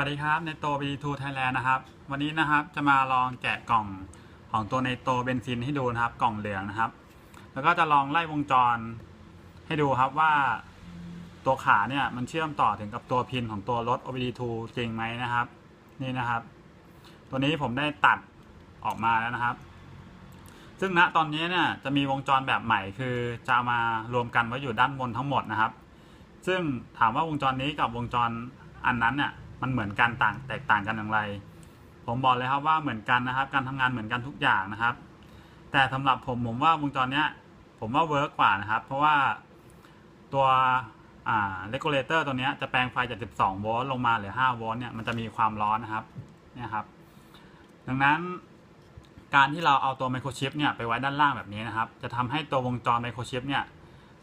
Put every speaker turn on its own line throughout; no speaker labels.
วัสดีครับในโต B2 Thailand นะครับ วันนี้นะครับจะมาลองแกะกล่องของตัวในโตเบนซินให้ดูนะครับ กล่องเหลืองนะครับ แล้วก็จะลองไล่วงจรให้ดูครับว่าตัวขาเนี่ยมันเชื่อมต่อถึงกับตัวพินของตัวรถ OBD2 จริงไหมนะครับ นี่นะครับ ตัวนี้ผมได้ตัดออกมาแล้วนะครับ ซึ่งณตอนนี้เนี่ยจะมีวงจรแบบใหม่คือจะมารวมกันไว้อยู่ด้านบนทั้งหมดนะครับ ซึ่งถามว่าวงจรนี้กับวงจรอันนั้นเนี่ย มันเหมือนกันต่างแตกต่างกันอย่างไร ผมบอกเลยครับว่าเหมือนกันนะครับ การทำงานเหมือนกันทุกอย่างนะครับ แต่สำหรับผมผมว่าวงจรเนี้ยผมว่าเวิร์กกว่านะครับ เพราะว่าตัวอ่าเลกูเลเตอร์ตัวนี้จะแปลงไฟจาก 12 โวลต์ลงมาเหลือ 5 โวลต์เนี่ยมันจะมีความร้อนนะครับเนี่ยครับ ดังนั้นการที่เราเอาตัวไมโครชิปเนี่ยไปไว้ด้านล่างแบบนี้นะครับ จะทำให้ตัววงจรไมโครชิปเนี่ย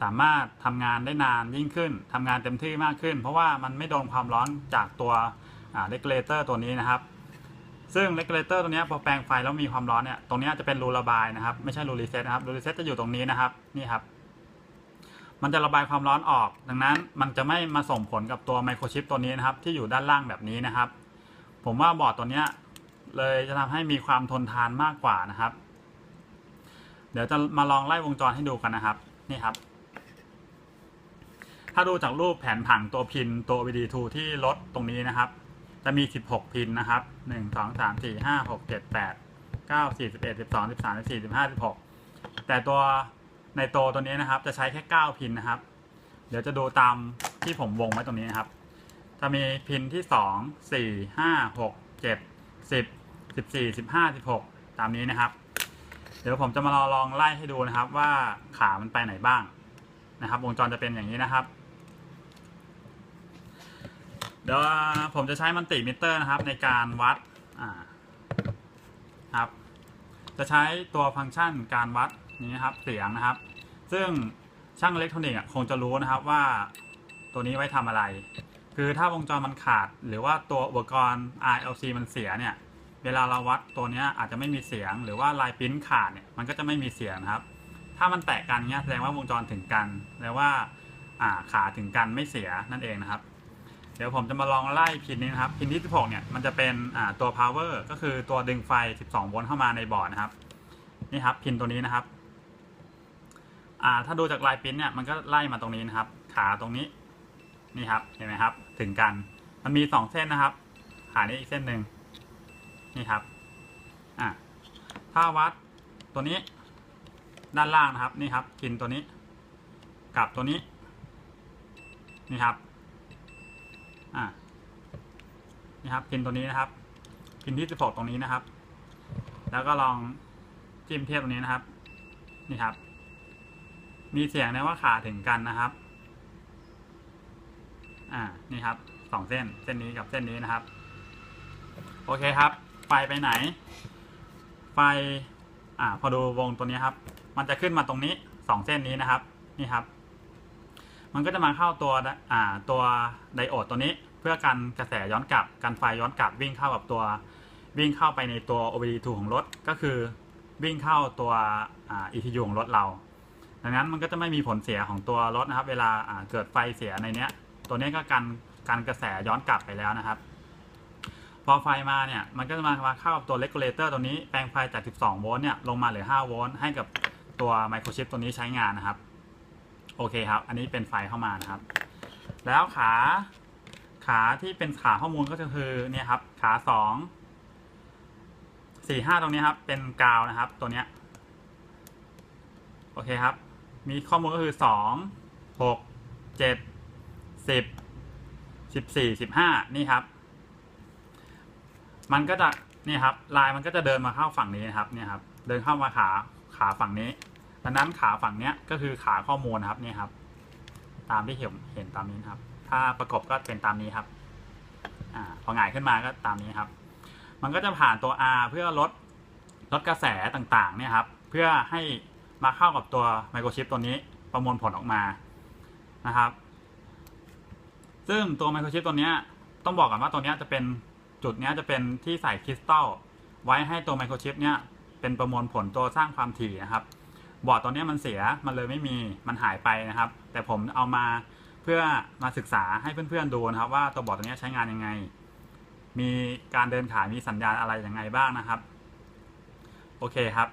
สามารถทำงานได้นานยิ่งขึ้นทำงานเต็มที่มากขึ้น เพราะว่ามันไม่โดนความร้อนจากตัวเลกเลเตอร์ตัวนี้นะครับ ซึ่งเลกเลเตอร์ตัวนี้พอแปลงไฟแล้วมีความร้อนเนี่ยตรงนี้จะเป็นรูระบายนะครับ ไม่ใช่รูรีเซ็ตนะครับรูรีเซ็ตจะอยู่ตรงนี้นะครับนี่ครับ มันจะระบายความร้อนออก ดังนั้นมันจะไม่มาส่งผลกับตัวไมโครชิปตัวนี้นะครับ ที่อยู่ด้านล่างแบบนี้นะครับ ผมว่าบอร์ดตัวนี้เลยจะทำให้มีความทนทานมากกว่านะครับ เดี๋ยวจะมาลองไล่วงจรให้ดูกันนะครับ นี่ครับ ถ้าดูจากรูปแผนผังตัวพินตัว VD2 ที่ลดตรงนี้นะครับ จะมี 16 พินนะครับ 1 2 3 4 5 6 7 8 9 4 11 12 13 14 15 16 แต่ตัวในโตตัวนี้นะครับ จะใช้แค่ 9 พินนะครับ เดี๋ยวจะดูตามที่ผมวงไว้ตรงนี้นะครับ จะมีพินที่ 2 4 5 6 7 10 14 15 16 ตามนี้นะครับ เดี๋ยวผมจะมาลองไล่ให้ดูนะครับว่าขามันไปไหนบ้างนะครับ วงจรจะเป็นอย่างนี้นะครับ เดี๋ยวผมจะใช้มันติมิเตอร์นะครับในการวัดครับ จะใช้ตัวฟังก์ชันการวัดนี้นครับเสียงนะครับ ซึ่งช่างอิเล็กทรอนิกส์คงจะรู้นะครับว่าตัวนี้ไว้ทำอะไร คือถ้าวงจรมันขาด หรือว่าตัวอุปกรณ์ RLC มันเสียเนี่ย เวลาเราวัดตัวนี้อาจจะไม่มีเสียง หรือว่าลายปิ้นขาดเนี่ยมันก็จะไม่มีเสียงครับ ถ้ามันแตะกันเนี้ยแสดงว่าวงจรถึงกันแปลว่าอ่าขาถึงกันไม่เสียนั่นเองนะครับ เดี๋ยวผมจะมาลองไล่พินนี้นะครับ พินที่ 16 เนี่ย มันจะเป็นตัว power ก็คือตัวดึงไฟ 12 โวลต์เข้ามาในบอร์ดนะครับ นี่ครับ พินตัวนี้นะครับถ้าดูจากลายปริ้นเนี่ย มันก็ไล่มาตรงนี้นะครับ ขาตรงนี้ นี่ครับ เห็นไหมครับ ถึงกัน มันมี 2 เส้นนะครับ ขานี้อีกเส้นหนึ่งนี่ครับ อ่าถ้าวัดตัวนี้ ด้านล่างนะครับ นี่ครับ พินตัวนี้ กับตัวนี้ นี่ครับ อ่านี่ครับพินตัวนี้นะครับ พินที่16ตรงนี้นะครับ แล้วก็ลองจิ้มเทียบตรงนี้นะครับ นี่ครับ มีเสียงนะว่าขาถึงกันนะครับ อ่านี่ครับสองเส้นเส้นนี้กับเส้นนี้นะครับ โอเคครับ ไฟไปไหน ไฟอ่าพอดูวงตัวนี้ครับ มันจะขึ้นมาตรงนี้สองเส้นนี้นะครับ นี่ครับ มันก็จะมาเข้าตัวอ่าตัวไดโอดตัวนี้ เพื่อกันกระแสย้อนกลับกันไฟย้อนกลับวิ่งเข้ากับตัววิ่งเข้าไปในตัว OBD2 ของรถก็คือวิ่งเข้าตัวอ่า ECU ของรถเรา ดังนั้นมันก็จะไม่มีผลเสียของตัวรถนะครับ เวลาอ่าเกิดไฟเสียในเนี้ย ตัวนี้ก็กันกันกระแสย้อนกลับไปแล้วนะครับ พอไฟมาเนี่ยมันก็จะมามาเข้ากับตัวเลกูเลเตอร์ตัวนี้แปลงไฟจาก 12 โวลต์เนี่ยลงมาเหลือ 5 โวลต์ให้กับตัวไมโครชิปตัวนี้ใช้งานนะครับ โอเคครับ อันนี้เป็นไฟเข้ามานะครับ แล้วขา ขาที่เป็นขาข้อมูลก็คือเนี่ยครับ ขาสองสี่ห้าตรงนี้ครับ เป็นกาวนะครับ ตัวเนี้ยโอเคครับ มีข้อมูลก็คือสองหกเจ็ดสิบสิบสี่สิบห้านี่ครับ มันก็จะนี่ครับ ลายมันก็จะเดินมาเข้าฝั่งนี้นะครับ เนี่ยครับ เดินเข้ามาขาขาฝั่งนี้ ดังนั้นขาฝั่งเนี้ยก็คือขาข้อมูลนะครับเนี่ยครับ ตามที่เห็นเห็นตามนี้นครับ ถ้าประกบก็เป็นตามนี้ครับอ่าพอหงายขึ้นมาก็ตามนี้ครับ มันก็จะผ่านตัว R เพื่อลดลดกระแสต่างๆเนี่ยครับ เพื่อให้มาเข้ากับตัวไมโครชิปตัวนี้ประมวลผลออกมานะครับ ซึ่งตัวไมโครชิปตัวนี้ต้องบอกก่อนว่าตัวนี้จะเป็นจุดนี้จะเป็นที่ใส่คริสตัลไว้ให้ตัวไมโครชิปเนี้ยเป็นประมวลผลตัวสร้างความถี่นะครับ บอร์ดตัวนี้มันเสียมันเลยไม่มีมันหายไปนะครับ แต่ผมเอามาเพื่อมาศึกษาให้เพื่อนๆดูนะครับ ว่าตัวบอร์ดตัวนี้ใช้งานยังไง มีการเดินขายมีสัญญาณอะไรยังไงบ้างนะครับ โอเคครับ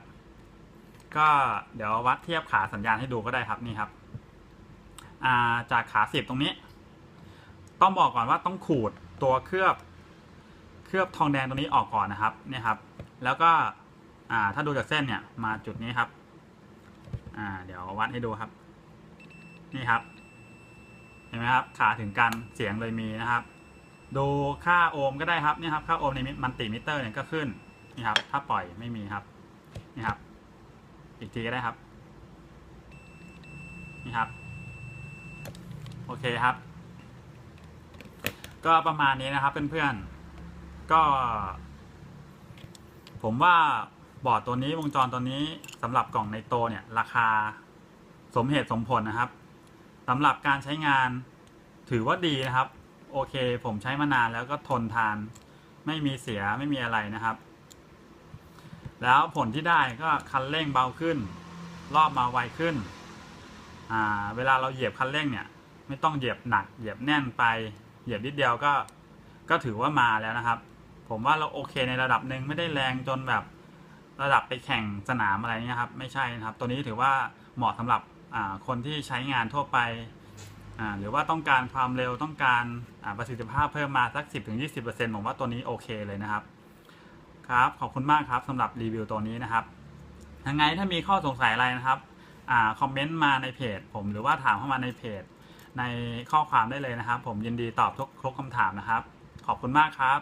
ก็เดี๋ยววัดเทียบขาสัญญาณให้ดูก็ได้ครับนี่ครับาจากขาสิบตรงนี้ ต้องบอกก่อนว่าต้องขูดตัวเคลือบ เคลือบทองแดงตรงนี้ออกก่อนนะครับเนี่ยครับ แล้วก็ถ้าดูจากเส้นเนี่ยมาจุดนี้ครับ อ่า เดี๋ยววัดให้ดูครับ นี่ครับ เห็นไหมครับ ขาถึงกันเสียงเลยมีนะครับ ดูค่าโอห์มก็ได้ครับนี่ครับ ค่าโอห์มในมันติมิเตอร์เนี่ยก็ขึ้น นี่ครับ ถ้าปล่อยไม่มีครับ นี่ครับ อีกทีก็ได้ครับ นี่ครับ โอเคครับ ก็ประมาณนี้นะครับเพื่อนๆ ก็ ผมว่า บอร์ดตัวนี้วงจรตัวนี้สำหรับกล่องในโตเนี่ยราคาสมเหตุสมผลนะครับสำหรับการใช้งานถือว่าดีนะครับ โอเค ผมใช้มานานแล้วก็ทนทาน ไม่มีเสียไม่มีอะไรนะครับ แล้วผลที่ได้ก็คันเร่งเบาขึ้น รอบมาไวขึ้น เวลาเราเหยียบคันเร่งเนี่ย ไม่ต้องเหยียบหนัก เหยียบแน่นไป เหยียบนิดเดียวก็ก็ถือว่ามาแล้วนะครับ ผมว่าเราโอเคในระดับหนึ่งไม่ได้แรงจนแบบ ระดับไปแข่งสนามอะไรเงี้ยครับไม่ใช่นะครับ ตัวนี้ถือว่าเหมาะสำหรับคนที่ใช้งานทั่วไป หรือว่าต้องการความเร็วต้องการประสิทธิภาพเพิ่มมาสัก 10-20%ผมว่าตัวนี้โอเคเลยนะครับครับ ขอบคุณมากครับสำหรับรีวิวตัวนี้นะครับยังไงถ้ามีข้อสงสัยอะไรนะครับอคอมเมนต์มาในเพจ ผมหรือว่าถามเข้ามาในเพจ ในข้อความได้เลยนะครับ ผมยินดีตอบทุกทุกคำถามนะครับ ขอบคุณมากครับ